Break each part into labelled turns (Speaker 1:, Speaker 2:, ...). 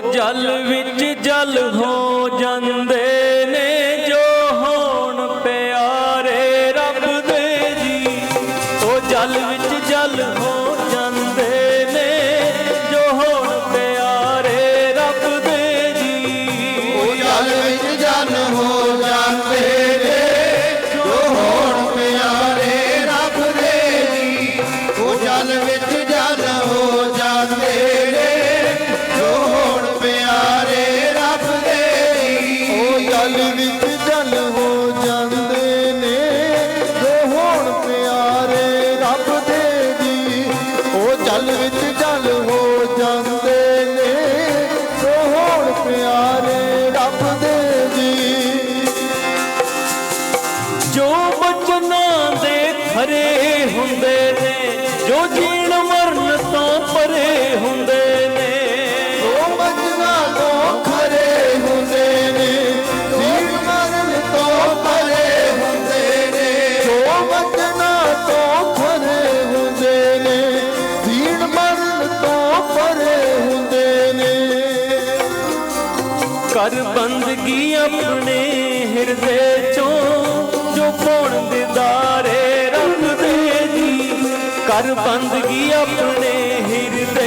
Speaker 1: ਜਲ ਵਿੱਚ ਜਲ ਹੋ ਜਾਂਦੇ ਖਾਲੀ ਵਿੱਚ ਜਲ ਹੋ ਜਾਂਦੇ ਨੇ। ਪਿਆਰੇ ਰੱਬ ਦੇ ਜੀ,
Speaker 2: ਉਹ ਜਲ ਵਿੱਚ ਜਲ ਹੋ ਜਾਂਦੇ ਨੇ। ਜੋ ਹੋਣ ਪਿਆਰੇ ਰੱਬ ਦੇ ਜੀ। ਜੋ
Speaker 1: ਬਚਨਾਂ ਦੇ ਖਰੇ ਹੁੰਦੇ ਨੇ, ਜੋ
Speaker 2: ਜੀ
Speaker 1: ਕਰ ਬੰਦਗੀ ਆਪਣੇ ਹਿਰਦੇ ਚੋਂ, ਜੋ ਕੋਣ ਦਿਦਾਰੇ ਰੱਬ ਦੇ ਜੀ। ਕਰ ਬੰਦਗੀ ਆਪਣੇ ਹਿਰਦੇ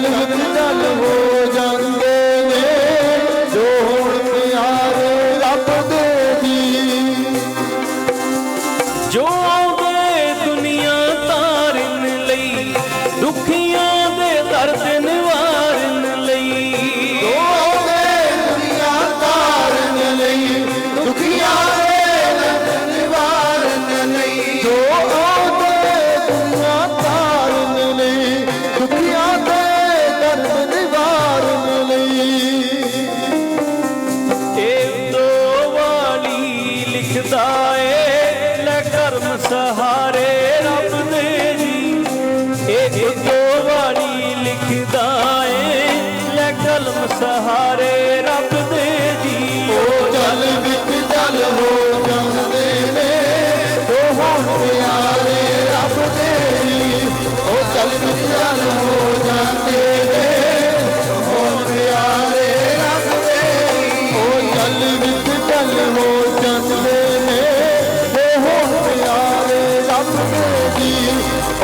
Speaker 2: ਅਚਲ ਹੋ ਜਾਂਦੇ ਨੇ ਜੋ ਰੱਬ ਦੇ ਦੀ ਜੋ
Speaker 1: ਤਾਰਨ ਲਈ ਦੁਖੀਆਂ ਦੇ ਦਰਦ ਧਰਮ ਸਹਾਰੇ ਰੱਬ ਦੇ ਜੀ। ਇਹ ਜੋ ਵਾਣੀ ਲਿਖਦਾ ਏ ਲੈ ਕਲਮ ਸਹਾਰੇ ਰੱਬ ਦੇ ਜੀ।
Speaker 2: ਉਹ ਜਲ ਵਿੱਚ ਜਲ ਹੋ ਜਾਂਦੇ ਨੇ ਉਹ ਹੁਣ ਪਿਆਰੇ ਰੱਬ ਦੇ ਜੀ। ਉਹ ਜਲ ਵਿੱਚ ਜਲ ਹੋ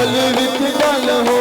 Speaker 2: ਗਾਲ ਵਿੱਚ ਗੱਲ ਹੋ